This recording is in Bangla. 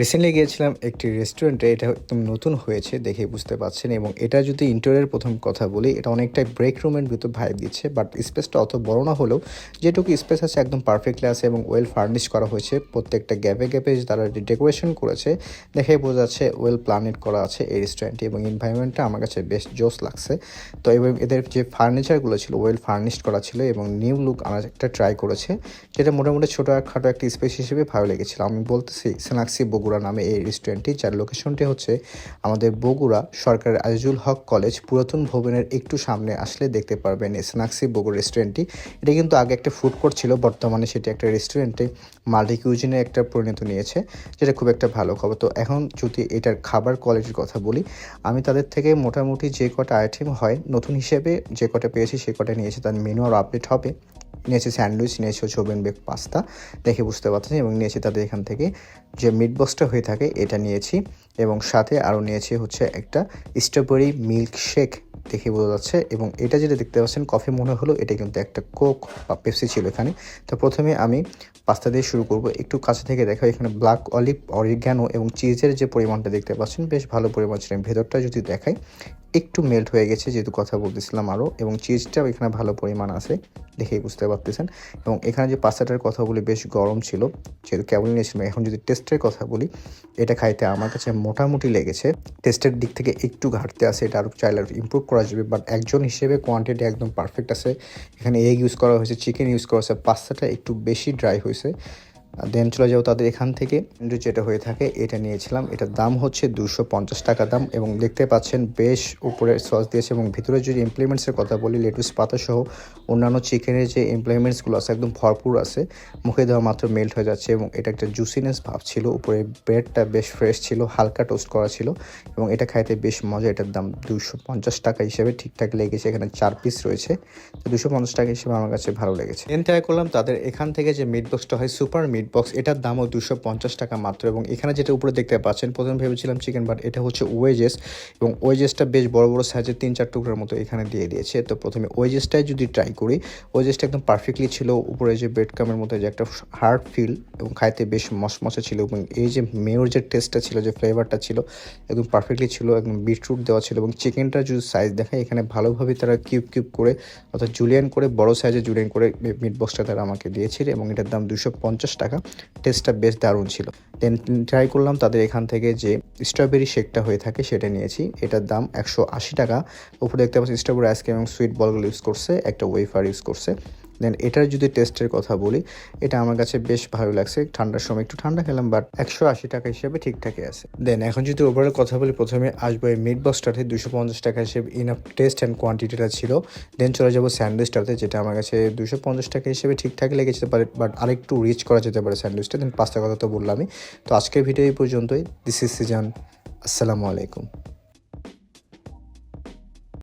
রিসেন্টলি গিয়েছিলাম একটি রেস্টুরেন্টে এটা একদম নতুন হয়েছে দেখে বুঝতে পারছেন এবং এটা যদি ইন্টেরিয়র প্রথম কথা বলি, এটা অনেকটাই ব্রেক রুমের ভিতর ভাইব দিচ্ছে বাট স্পেসটা অত বড় না হলেও যেটুকু স্পেস আছে একদম পারফেক্টলি আছে এবং ওয়েল ফার্নিশ করা হয়েছে। প্রত্যেকটা গ্যাপে গ্যাপে তারা ডেকোরেশন করেছে দেখে বোঝা যাচ্ছে ওয়েল প্ল্যানেট করা আছে এই রেস্টুরেন্টটি এবং এনভায়রনমেন্টটা আমার কাছে বেশ জোস লাগছে। তো এবং এদের যে ফার্নিচারগুলো ছিল ওয়েল ফার্নিশড করা ছিল এবং নিউ লুক আনার একটা ট্রাই করেছে, যেটা মোটামুটি ছোটো খাটো একটা স্পেস হিসেবে ভালো লেগেছিল। আমি বলতেছি সেনাক্সি বগুড়া নামে এই রেস্টুরেন্টটি যার লোকেশনটি হচ্ছে আমাদের বগুড়া সরকারের আজিজুল হক কলেজ পুরাতন ভবনের একটু সামনে আসলে দেখতে পারবেন এই স্নাক্সি বগুড়া রেস্টুরেন্টটি এটা কিন্তু আগে একটা ফুড কোর্ট ছিল, বর্তমানে সেটি একটা রেস্টুরেন্টে মাল্টি কিউজিনের একটা পরিণত নিয়েছে, যেটা খুব একটা ভালো খবর। তো এখন যদি এটার খাবার কোয়ালিটির কথা বলি, আমি তাদের থেকে মোটামুটি যে কটা আইটেম হয়, নতুন হিসেবে যে কটা পেয়েছি, সে কটা নিয়েছি। তার মেনু আরও আপডেট হবে। নিয়েছি স্যান্ডউইচ, নিয়েছে হচ্ছে ওভেন বেক পাস্তা, দেখে বুঝতে পারছেন এবং নিয়েছি তাদের এখান থেকে যে মিট বক্সটা হয়ে থাকে, এটা নিয়েছি এবং সাথে আরও নিয়েছি হচ্ছে একটা স্ট্রবেরি মিল্ক শেক দেখে বোঝা যাচ্ছে এবং এটা যেটা দেখতে পাচ্ছেন কফি মনে হলো, এটা কিন্তু একটা কোক বা পেপসি ছিল এখানে। তো প্রথমে আমি পাস্তা দিয়ে শুরু করব, একটু কাছে থেকে দেখা এখানে ব্ল্যাক অলিভ অরিগ্যানো এবং চিজের যে পরিমাণটা দেখতে পাচ্ছেন, বেশ ভালো পরিমাণ ছিল। ভেতরটা যদি দেখাই একটু মেল্ট হয়ে গেছে, যেহেতু কথা বলতেছিলাম আরও এবং চিজটাও এখানে ভালো পরিমাণ আছে দেখেই বুঝতে পারতেছেন। এবং এখানে যে পাস্তাটার কথা বলি বেশ গরম ছিল, যেহেতু কেবল নিয়েছিলাম এখন যদি টেস্টের কথা বলি, এটা খাইতে আমার কাছে মোটামুটি লেগেছে। টেস্টের দিক থেকে একটু ঘাটতে আছে, এটা আরও চাইলে ইম্প্রুভ করা যাবে বাট একজন হিসেবে কোয়ান্টিটি একদম পারফেক্ট আছে। এখানে এগ ইউজ করা হয়েছে চিকেন ইউজ করা হয়েছে, পাস্তাটা একটু বেশি ড্রাই হয়েছে। দেন চলে যাও তাদের এখান থেকে। যেটা হয়ে থাকে, এটা নিয়েছিলাম। এটার দাম হচ্ছে দুশো পঞ্চাশ টাকা দাম এবং দেখতে পাচ্ছেন বেশ উপরে সস দিয়েছে এবং ভিতরে যদি ইমপ্লিমেন্টসের কথা বলি লেটুস পাতা সহ অন্যান্য চিকেনের যে ইমপ্লিমেন্টসগুলো আছে, একদম ভরপুর আছে, মুখে দেওয়া মাত্র মেল্ট হয়ে যাচ্ছে এবং এটা একটা জুসিনেস ভাব ছিল। উপরে ব্রেডটা বেশ ফ্রেশ ছিল, হালকা টোস্ট করা ছিল এবং এটা খাইতে বেশ মজা। এটার দাম দুশো পঞ্চাশ টাকা হিসেবে ঠিকঠাক লেগেছে। এখানে চার পিস রয়েছে। তো দুশো পঞ্চাশ টাকা হিসেবে আমার কাছে ভালো লেগেছে। দেন ট্রাই করলাম তাদের এখান থেকে যে মিট বক্সটা হয় সুপার মিট বক্স এটার দামও দুশো পঞ্চাশ টাকা মাত্র এবং এখানে যেটা উপরে দেখতে পাচ্ছেন, প্রথমে ভেবেছিলাম চিকেন বাট এটা হচ্ছে ওয়েজেস এবং ওয়েজেসটা বেশ বড় বড় সাইজের তিন চার টুকরার মতো এখানে দিয়ে দিয়েছে। তো প্রথমে ওয়েজেসটাই যদি ট্রাই করি ওয়েজেসটা একদম পারফেক্টলি ছিল, উপরে যে বেড কামের মতো যে একটা হার্ড ফিল এবং খাইতে বেশ মশমশে ছিল এবং এই যে মেয়র যে টেস্টটা ছিল, যে ফ্লেভারটা ছিল, একদম পারফেক্টলি ছিল, একদম বিটরুট দেওয়া ছিল এবং চিকেনটা যদি সাইজ দেখায় এখানে ভালোভাবে তারা কিউব কিউব করে অর্থাৎ জুলিয়ান করে, বড় সাইজে জুলিয়ান করে মিট বক্সটা তারা আমাকে দিয়েছিল এবং এটার দাম দুশো পঞ্চাশ টাকা টেস্টটা বেশ দারুণ ছিল। দেন ট্রাই করলাম তাদের এখান থেকে যে স্ট্রবেরি শেকটা হয়ে থাকে সেটা নিয়েছি। এটার দাম একশো আশি টাকা। উপরে দেখতে পাচ্ছি স্ট্রবেরি আইসক্রিম এবং সুইট বলগুলো ইউজ করছে, একটা ওয়েফার ইউজ করছে। দেন এটার যদি টেস্টের কথা বলি, এটা আমার কাছে বেশ ভালো লাগছে। ঠান্ডার সময় একটু ঠান্ডা খেলাম বাট একশো আশি টাকা হিসেবে ঠিকঠাকই আছে। দেন এখন যদি ওভারঅল কথা বলি, প্রথমে আসব এই মিট বক্সটাতে দুশো পঞ্চাশ টাকা হিসেবে ইনাফ টেস্ট অ্যান্ড কোয়ান্টিটিটা ছিল। দেন চলে যাব স্যান্ডউইচটাতে যেটা আমার কাছে দুশো পঞ্চাশ টাকা হিসেবে ঠিকঠাক লেগেছে পারে বাট আরেকটু রিচ করা যেতে পারে স্যান্ডউইচটা দেন পাঁচটা কথা তো বললামই। তো আজকের ভিডিও এই পর্যন্তই। দিস ইজ সিজান আসসালামু আলাইকুম